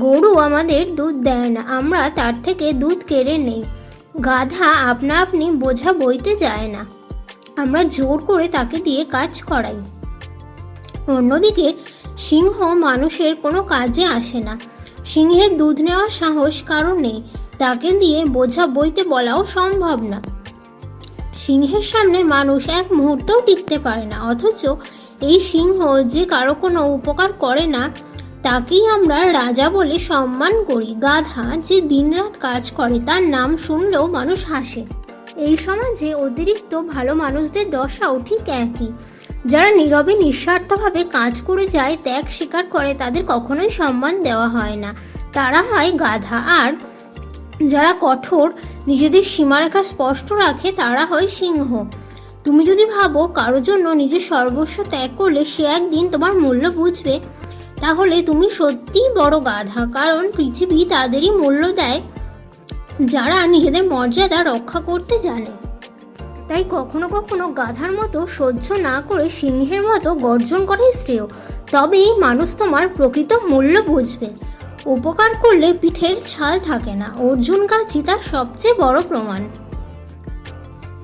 গরু আমাদের দুধ দেয় না, আমরা তার থেকে দুধ কেড়ে নেই। গাধা আপনা আপনি বোঝা বইতে যায় না। আমরা জোর করে তাকে দিয়ে কাজ করাই। অন্যদিকে, সিংহ মানুষের কোনো কাজে আসে না। সিংহের দুধ নেওয়ার সাহস কারণ নেই। তাকে দিয়ে বোঝা বইতে বলাও সম্ভব না। সিংহের সামনে মানুষ এক মুহূর্তও টিকতে পারে না, অথচ এই সিংহ যে কারও কোনো উপকার করে না তাকেই আমরা রাজা বলে সম্মান করি। গাধা যে দিনরাত কাজ করে, তার নাম শুনলেও মানুষ হাসে। এই সমাজে অতিরিক্ত ভালো মানুষদের দশাও ঠিক একই। যারা নীরবে, নিঃস্বার্থভাবে কাজ করে যায়, ত্যাগ স্বীকার করে, তাদের কখনোই সম্মান দেওয়া হয় না। তারা হয় গাধা। আর যারা কঠোর, নিজেদের সীমারেখা স্পষ্ট রাখে, তারা হয় সিংহ। তুমি যদি ভাবো কারোর জন্য নিজের সর্বস্ব ত্যাগ করলে, সে একদিন তোমার মূল্য বুঝবে। তাহলে তুমি সত্যিই বড় গাধা, কারণ পৃথিবী তাদেরই মূল্য দেয় যারা নিজেদের মর্যাদা রক্ষা করতে জানে। তাই কখনো কখনো গাধার মতো সহ্য না করে সিংহের মতো গর্জন করাই শ্রেয় তবেই মানুষ তোমার প্রকৃত মূল্য বুঝবে। উপকার করলে পিঠের ছাল থাকে না, অর্জুন কাছি তার সবচেয়ে বড় প্রমাণ।